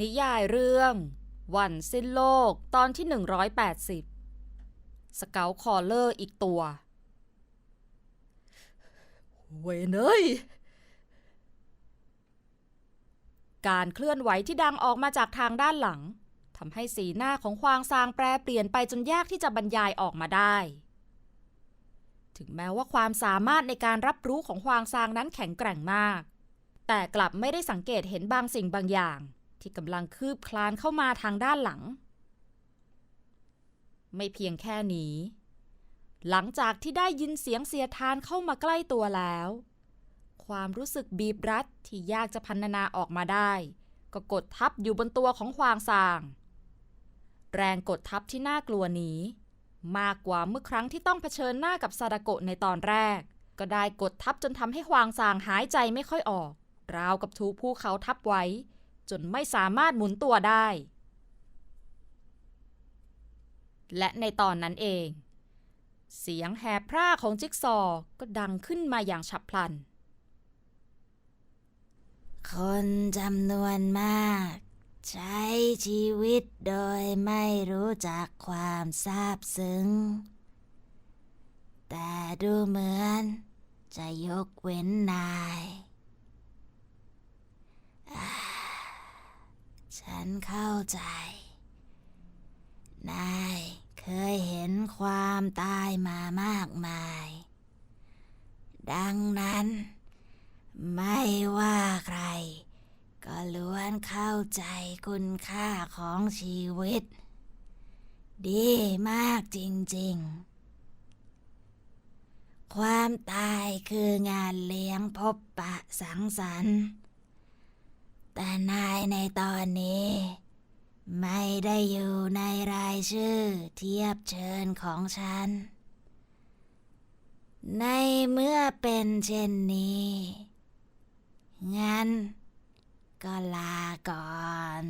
นิยายเรื่อง วันสิ้นโลกตอนที่ 180 สเกลคอลเลอร์อีกตัว เวเอ้ยการเคลื่อนไหวที่ดังออกมาจากทางด้านหลังทำให้สีหน้าของควางซางแปรเปลี่ยนไปจนยากที่จะบรรยายออกมาได้ ถึงแม้ว่าความสามารถในการรับรู้ของควางซางนั้นแข็งแกร่งมาก แต่กลับไม่ได้สังเกตเห็นบางสิ่งบางอย่าง ที่กำลังคืบคลานเข้ามาทางด้านหลัง ไม่เพียงแค่นี้ หลังจากที่ได้ยินเสียงเสียทานเข้ามาใกล้ตัวแล้ว ความรู้สึกบีบรัดที่ยากจะพันนาออกมาได้ ก็กดทับอยู่บนตัวของควางซาง แรงกดทับที่น่ากลัวนี้ มากกว่าเมื่อครั้งที่ต้องเผชิญหน้ากับซาดาโกะในตอนแรก ก็ได้กดทับจนทำให้ควางซางหายใจไม่ค่อยออก ราวกับถูกภูเขาทับไว้ จนไม่สามารถหมุนตัวได้ และในตอนนั้นเอง เสียงแหบพร่าของจิ๊กซอก็ดังขึ้นมาอย่างฉับพลัน คนจำนวนมาก ใช้ชีวิตโดยไม่รู้จักความซาบซึ้ง แต่ดูเหมือน จะยกเว้นนาย ฉันเข้าใจ นายเคยเห็นความตายมามากมาย ดังนั้น ไม่ว่าใคร ก็ล้วนเข้าใจคุณค่าของชีวิต ดีมากจริง ๆ ความตายคืองานเลี้ยงพบปะสังสรรค์ แต่นายในตอนนี้ ไม่ได้อยู่ในรายชื่อเทียบเชิญของฉัน ในเมื่อเป็นเช่นนี้ งั้น ก็ลาก่อน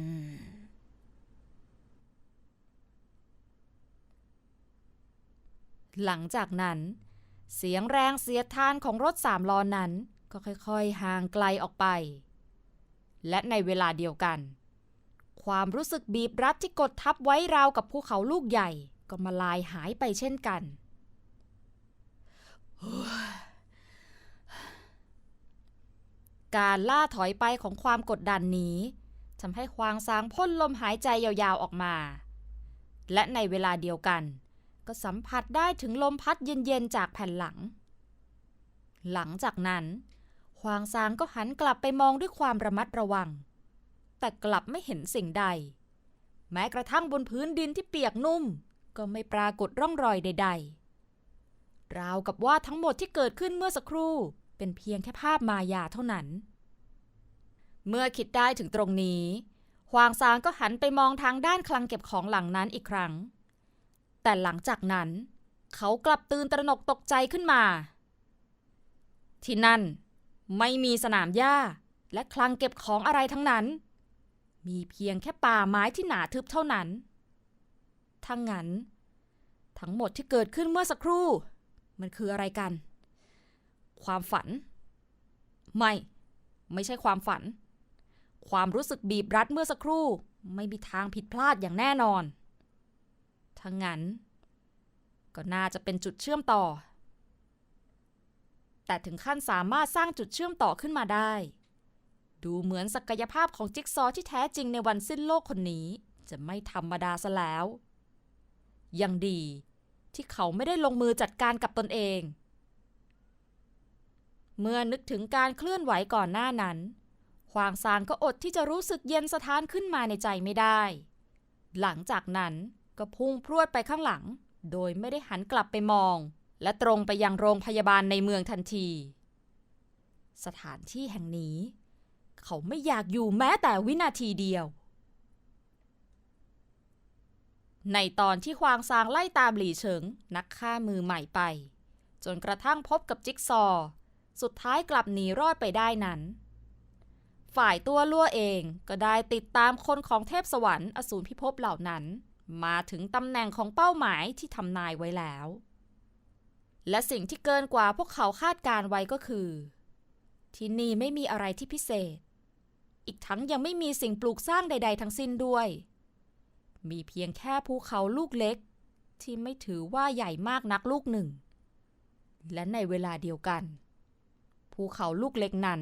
หลังจากนั้น เสียงแรงเสียดทานของรถสามล้อนั้น ก็ค่อยๆ ห่างไกลออกไป และในเวลาเดียวกัน ความรู้สึกบีบรัดที่กดทับไว้ราวกับภูเขาลูกใหญ่ ก็มาลายหายไปเช่นกัน การล่าถอยไปของความกดดันนี้ทำให้ควางซางพ่นลมหายใจยาวๆออกมา และในเวลาเดียวกัน ก็สัมผัสได้ถึงลมพัดเย็นๆจากแผ่นหลัง หลังจากนั้น ควางซางก็หันกลับไปมองด้วยความระมัดระวัง แต่กลับไม่เห็นสิ่งใด แม้กระทั่งบนพื้นดินที่เปียกนุ่ม ก็ไม่ปรากฏร่องรอยใด ๆ ราวกับว่าทั้งหมดที่เกิดขึ้นเมื่อสักครู่เป็นเพียงแค่ภาพมายาเท่านั้น เมื่อคิดได้ถึงตรงนี้ควางซางก็หันไปมองทางด้านคลังเก็บของหลังนั้นอีกครั้ง แต่หลังจากนั้น เขากลับตื่นตระหนกตกใจขึ้นมา ที่นั่น ไม่มีสนามหญ้า และคลังเก็บของอะไรทั้งนั้น มีเพียงแค่ป่าไม้ที่หนาทึบเท่านั้น ทั้งนั้น ทั้งหมดที่เกิดขึ้นเมื่อสักครู่ มันคืออะไรกัน ความฝัน ไม่ ไม่ใช่ความฝัน ความรู้สึกบีบรัดเมื่อสักครู่ ไม่มีทางผิดพลาดอย่างแน่นอน ทั้งนั้น ก็น่าจะเป็นจุดเชื่อมต่อ แต่ถึงขั้นสามารถสร้างจุดเชื่อมต่อขึ้นมาได้ ดูเหมือนศักยภาพของจิ๊กซอว์ที่แท้จริงในวันสิ้นโลกคนนี้ จะไม่ธรรมดาซะแล้ว ยังดีที่เขาไม่ได้ลงมือจัดการกับตนเอง เมื่อนึกถึงการเคลื่อนไหวก่อนหน้านั้นควางซางก็อดที่จะรู้สึกเย็นสะท้านขึ้นมาในใจไม่ได้ หลังจากนั้นก็พุ่งพรวดไปข้างหลัง โดยไม่ได้หันกลับไปมอง และตรงไปยังโรงพยาบาลในเมืองทันที สถานที่แห่งนี้ เขาไม่อยากอยู่แม้แต่วินาทีเดียว ในตอนที่ควางซางไล่ตามหลี่เฉิง นักฆ่ามือใหม่ไป จนกระทั่งพบกับจิ๊กซอ สุดท้ายกลับหนีรอดไปได้นั้น ฝ่ายตัวลั่วเองก็ได้ติดตามคนของเทพสวรรค์อสูรพิภพเหล่านั้น มาถึงตำแหน่งของเป้าหมายที่ทำนายไว้แล้ว และสิ่งที่เกินกว่าพวกเขาคาดการไว้ก็คือ ที่นี่ไม่มีอะไรที่พิเศษ อีกทั้งยังไม่มีสิ่งปลูกสร้างใด ๆ ทั้งสิ้นด้วย มีเพียงแค่ภูเขาลูกเล็ก ที่ไม่ถือว่าใหญ่มากนักลูกหนึ่ง และในเวลาเดียวกัน ภูเขาลูกเล็กนั้น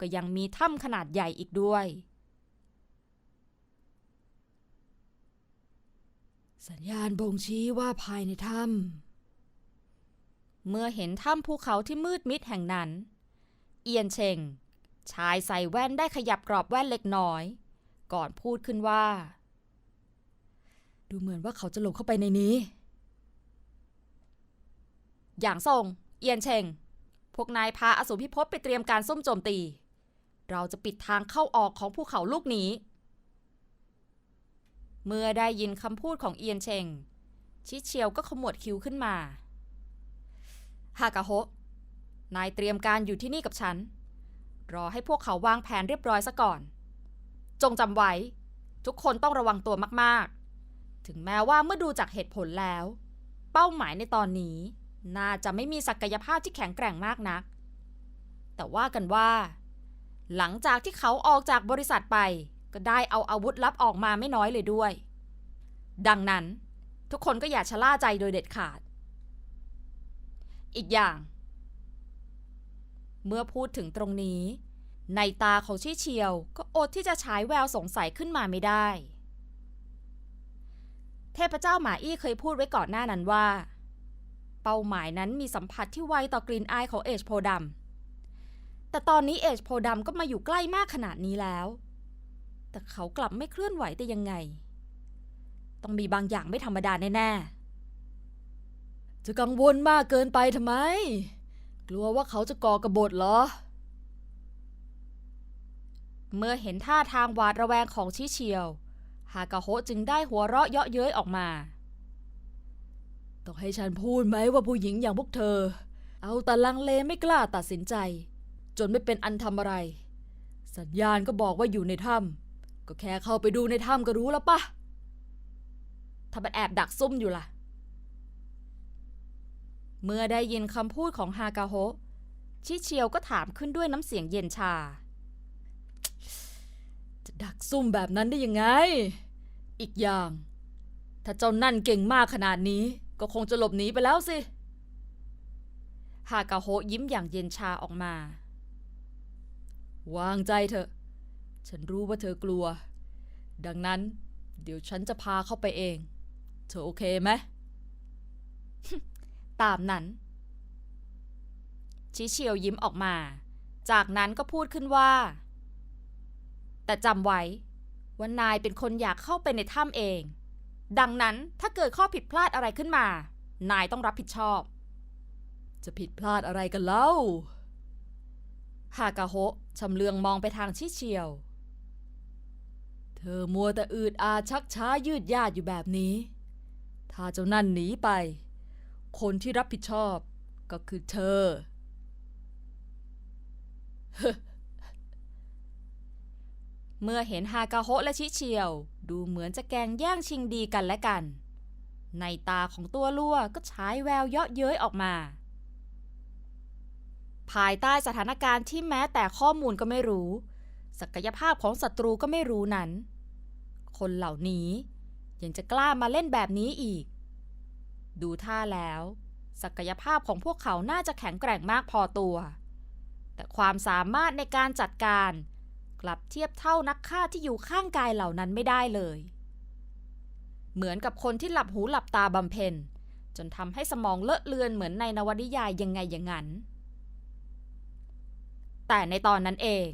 ก็ยังมีถ้ำขนาดใหญ่อีกด้วย สัญญาณบ่งชี้ว่าภายในถ้ำ เมื่อเห็นถ้ำภูเขาที่มืดมิดแห่งนั้น เอียนเชงชายใส่แว่นได้ขยับกรอบแว่นเล็กน้อย ก่อนพูดขึ้นว่า ดูเหมือนว่าเขาจะหลงเข้าไปในนี้ อย่างส่งเอียนเชงพวกนายพาอสูรพิภพไปเตรียมการซุ่มโจมตี เราจะปิดทางเข้าออกของภูเขาลูกนี้ เมื่อได้ยินคำพูดของเอียนเชงชิเชียวก็ขมวดคิ้วขึ้นมา ฮากาโฮะนายเตรียมการอยู่ที่นี่กับฉัน รอให้พวกเขาวางแผนเรียบร้อยซะก่อน จงจำไว้ ทุกคนต้องระวังตัวมากๆ ถึงแม้ว่าเมื่อดูจากเหตุผลแล้ว เป้าหมายในตอนนี้ น่าจะไม่มีศักยภาพที่แข็งแกร่งมากนัก แต่ว่ากันว่า หลังจากที่เขาออกจากบริษัทไป ก็ได้เอาอาวุธลับออกมาไม่น้อยเลยด้วย ดังนั้น ทุกคนก็อย่าชะล่าใจโดยเด็ดขาด อีกอย่าง เมื่อพูดถึงตรงนี้ ในตาของชี่เชียวก็อดที่จะฉายแววสงสัยขึ้นมาไม่ได้ เทพเจ้าหมาอี้เคยพูดไว้ก่อนหน้านั้นว่า เป้าหมายนั้นมีสัมผัสที่ไวต่อกลิ่นอายของเอชโพดำแต่ตอนนี้เอชโพดำก็มาอยู่ใกล้มากขนาดนี้แล้ว แต่เขากลับไม่เคลื่อนไหวแต่ยังไง ต้องมีบางอย่างไม่ธรรมดาแน่ๆ จะกังวลมากเกินไปทำไม กลัวว่าเขาจะก่อกระบฏเหรอ เมื่อเห็นท่าทางหวาดระแวงของชิเชียว ฮากาโฮจึงได้หัวเราะเยาะเย้ยออกมา ต้องให้ฉันพูดไหมว่าผู้หญิงอย่างพวกเธอ เอาแต่ลังเลไม่กล้าตัดสินใจ จนไม่เป็นอันทำอะไร สัญญาณก็บอกว่าอยู่ในถ้ำก็แค่เข้าไปดูในถ้ำก็รู้แล้วปะถ้ามันแอบดักซุ่มอยู่ล่ะ เมื่อได้ยินคำพูดของฮากาโฮชิเชียวก็ถามขึ้นด้วยน้ำเสียงเย็นชา จะดักซุ่มแบบนั้นได้ยังไง อีกอย่าง ถ้าเจ้านั่นเก่งมากขนาดนี้ ก็คงจะหลบหนีไปแล้วสิ ฮากาโฮยิ้มอย่างเย็นชาออกมา วางใจเถอะ ฉันรู้ว่าเธอกลัว ดังนั้น เดี๋ยวฉันจะพาเข้าไปเอง เธอโอเคไหม ตามนั้น ชิเชียวยิ้มออกมา จากนั้นก็พูดขึ้นว่า แต่จำไว้ว่านายเป็นคนอยากเข้าไปในถ้ำเอง ดังนั้นถ้าเกิดข้อผิดพลาดอะไรขึ้นมา นายต้องรับผิดชอบ จะผิดพลาดอะไรกันเล่าฮากาโฮะชำเลืองมองไปทางชิเชียว เธอมัวแต่อืดอาดชักช้ายืดยาดอยู่แบบนี้ ถ้าเจ้านั่นหนีไป คนที่รับผิดชอบก็คือเธอ เมื่อเห็นฮากาโฮะและชิเชียว ดูเหมือนจะแกงแย่งชิงดีกันและกัน ในตาของตัวลั่วก็ฉายแววเยาะเย้ยออกมา ภายใต้สถานการณ์ที่แม้แต่ข้อมูลก็ไม่รู้ ศักยภาพของศัตรูก็ไม่รู้นั้น คนเหล่านี้ยังจะกล้ามาเล่นแบบนี้อีก ดูท่าแล้ว ศักยภาพของพวกเขาน่าจะแข็งแกร่งมากพอตัว แต่ความสามารถในการจัดการ กลับเทียบเท่านักฆ่าที่อยู่ข้างกายเหล่านั้นไม่ได้เลย เหมือนกับคนที่หลับหูหลับตาบำเพ็ญจนทำให้สมองเลอะเลือนเหมือนในนวนิยายยังไงอย่างนั้น แต่ในตอนนั้นเอง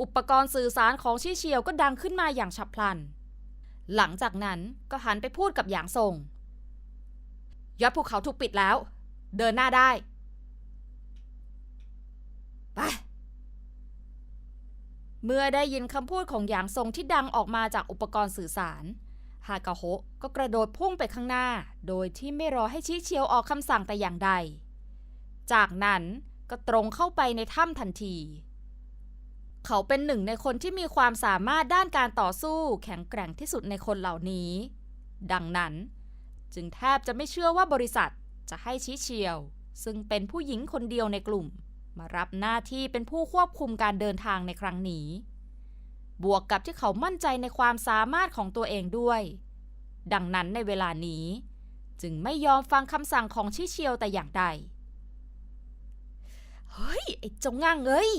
อุปกรณ์สื่อสารของชี่เชียวก็ดังขึ้นมาอย่างฉับพลัน หลังจากนั้นก็หันไปพูดกับหยางซง ยอดภูเขาถูกปิดแล้ว เดินหน้าได้ ไป เมื่อได้ยินคำพูดของหยางซงที่ดังออกมาจากอุปกรณ์สื่อสาร ฮากาโฮก็กระโดดพุ่งไปข้างหน้า โดยที่ไม่รอให้ชี้เชียวออกคำสั่งแต่อย่างใด จากนั้นก็ตรงเข้าไปในถ้ำทันที เขาเป็นหนึ่งในคนที่มีความสามารถด้านการต่อสู้แข็งแกร่งที่สุดในคนเหล่านี้ ดังนั้น จึงแทบจะไม่เชื่อว่าบริษัทจะให้ชี้เชียว ซึ่งเป็นผู้หญิงคนเดียวในกลุ่ม มารับหน้าที่เป็นผู้ควบคุมการเดินทางในครั้งนี้ บวกกับที่เขามั่นใจในความสามารถของตัวเองด้วย ดังนั้นในเวลานี้ จึงไม่ยอมฟังคำสั่งของชิเชียวแต่อย่างใด เฮ้ย ไอ้เจงง่างเอ้ย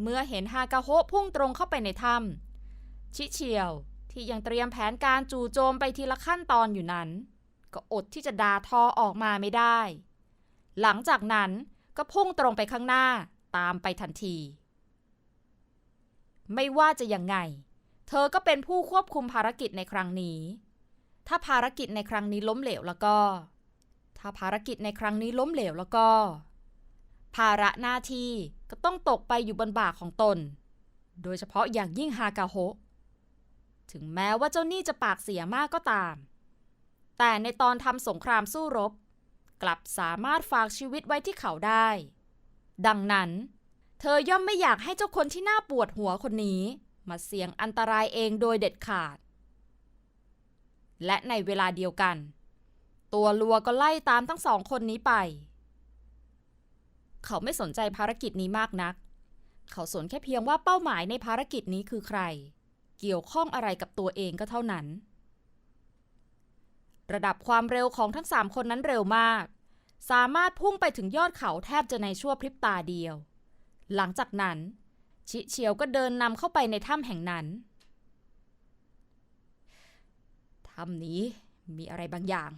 เมื่อเห็นฮากาโฮพุ่งตรงเข้าไปในถ้ำชิเชียว ที่ยังเตรียมแผนการจู่โจมไปทีละขั้นตอนอยู่นั้น ก็อดที่จะด่าทอออกมาไม่ได้ หลังจากนั้นก็พุ่งตรงไปข้างหน้าตามไปทันที ไม่ว่าจะยังไง เธอก็เป็นผู้ควบคุมภารกิจในครั้งนี้ ถ้าภารกิจในครั้งนี้ล้มเหลวแล้วก็ ถ้าภารกิจในครั้งนี้ล้มเหลวแล้วก็ ภาระหน้าที่ก็ต้องตกไปอยู่บนบ่าของตน โดยเฉพาะอย่างยิ่งฮากาโฮะ ถึงแม้ว่าเจ้าหนี้จะปากเสียมากก็ตาม แต่ในตอนทำสงครามสู้รบ กลับสามารถฝากชีวิตไว้ที่เขาได้ ดังนั้น เธอย่อมไม่อยากให้เจ้าคนที่น่าปวดหัวคนนี้ มาเสี่ยงอันตรายเองโดยเด็ดขาด และในเวลาเดียวกัน ตัวลัวก็ไล่ตามทั้งสองคนนี้ไป เขาไม่สนใจภารกิจนี้มากนัก เขาสนแค่เพียงว่าเป้าหมายในภารกิจนี้คือใคร เกี่ยวข้องอะไรกับตัวเองก็เท่านั้น ระดับความเร็วของทั้งสามคนนั้นเร็วมาก สามารถพุ่งไปถึงยอดเขาแทบจะในชั่วพริบตาเดียว หลังจากนั้น ชิเชียวก็เดินนำเข้าไปในถ้ำแห่งนั้น ถ้ำนี้มีอะไรบางอย่าง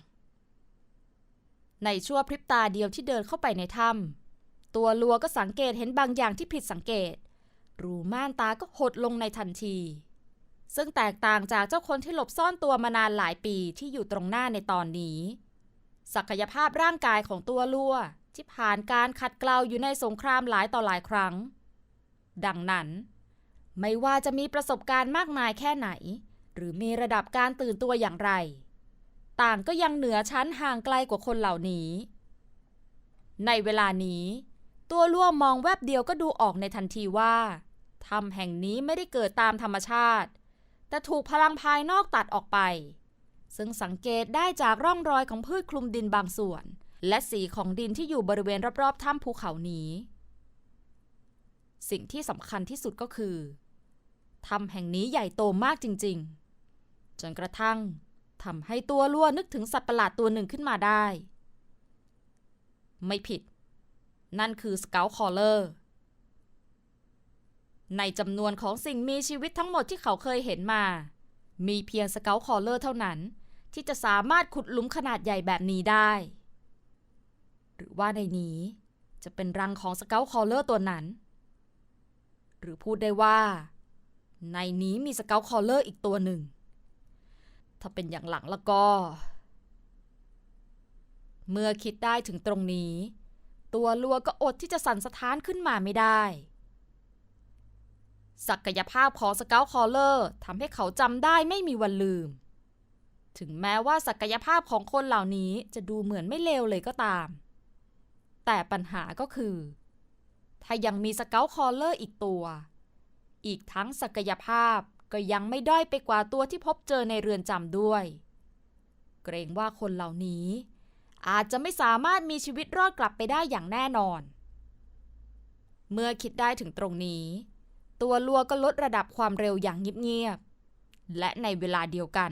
ในชั่วพริบตาเดียวที่เดินเข้าไปในถ้ำตัวลัวก็สังเกตเห็นบางอย่างที่ผิดสังเกต รูม่านตาก็หดลงในทันที ซึ่งแตกต่างจากเจ้าคนที่หลบซ่อนตัวมานานหลายปีที่อยู่ตรงหน้าในตอนนี้ ศักยภาพร่างกายของตัวลัวที่ผ่านการขัดเกลาอยู่ในสงครามหลายต่อหลายครั้ง ดังนั้น ไม่ว่าจะมีประสบการณ์มากมายแค่ไหน หรือมีระดับการตื่นตัวอย่างไร ต่างก็ยังเหนือชั้นห่างไกลกว่าคนเหล่านี้ ในเวลานี้ ตัวล่วมองแวบเดียวก็ดูออกในทันทีว่าถ้ำแห่งนี้ไม่ได้เกิดตามธรรมชาติ แต่ถูกพลังภายนอกตัดออกไป ซึ่งสังเกตได้จากร่องรอยของพืชคลุมดินบางส่วน และสีของดินที่อยู่บริเวณรอบๆถ้ำภูเขานี้ สิ่งที่สำคัญที่สุดก็คือถ้ำแห่งนี้ใหญ่โตมากจริง ๆ จนกระทั่งทำให้ตัวล่วนึกถึงสัตว์ประหลาดตัวหนึ่งขึ้นมาได้ ไม่ผิด นั่นคือสเกลคอลเลอร์ ในจำนวนของสิ่งมีชีวิตทั้งหมดที่เขาเคยเห็นมา มีเพียงสเกลคอเลอร์เท่านั้น ที่จะสามารถขุดหลุมขนาดใหญ่แบบนี้ได้ หรือว่าในนี้จะเป็นรังของสเกลคอเลอร์ตัวนั้น หรือพูดได้ว่า ในนี้มีสเกลคอเลอร์อีกตัวหนึ่ง ถ้าเป็นอย่างหลังแล้วก็ เมื่อคิดได้ถึงตรงนี้ ตัวลัวก็อดที่จะสั่นสะท้านขึ้นมาไม่ได้ ศักยภาพของสเกลคอลเลอร์ทำให้เขาจำได้ไม่มีวันลืม ถึงแม้ว่าศักยภาพของคนเหล่านี้จะดูเหมือนไม่เลวเลยก็ตาม แต่ปัญหาก็คือ ถ้ายังมีสเกลคอลเลอร์อีกตัว อีกทั้งศักยภาพก็ยังไม่ด้อยไปกว่าตัวที่พบเจอในเรือนจำด้วย เกรงว่าคนเหล่านี้ อาจจะไม่สามารถมีชีวิตรอดกลับไปได้อย่างแน่นอน เมื่อคิดได้ถึงตรงนี้ ตัวลัวก็ลดระดับความเร็วอย่างเงียบๆ และในเวลาเดียวกัน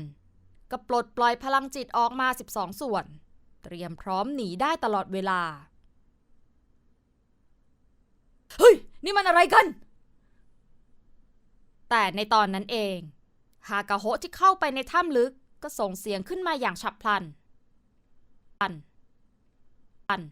ก็ปลดปล่อยพลังจิตออกมา 12 ส่วน เตรียมพร้อมหนีได้ตลอดเวลา เฮ้ย นี่มันอะไรกัน แต่ในตอนนั้นเอง ฮากาโฮที่เข้าไปในถ้ำลึกก็ส่งเสียงขึ้นมาอย่างฉับพลัน ปันปัน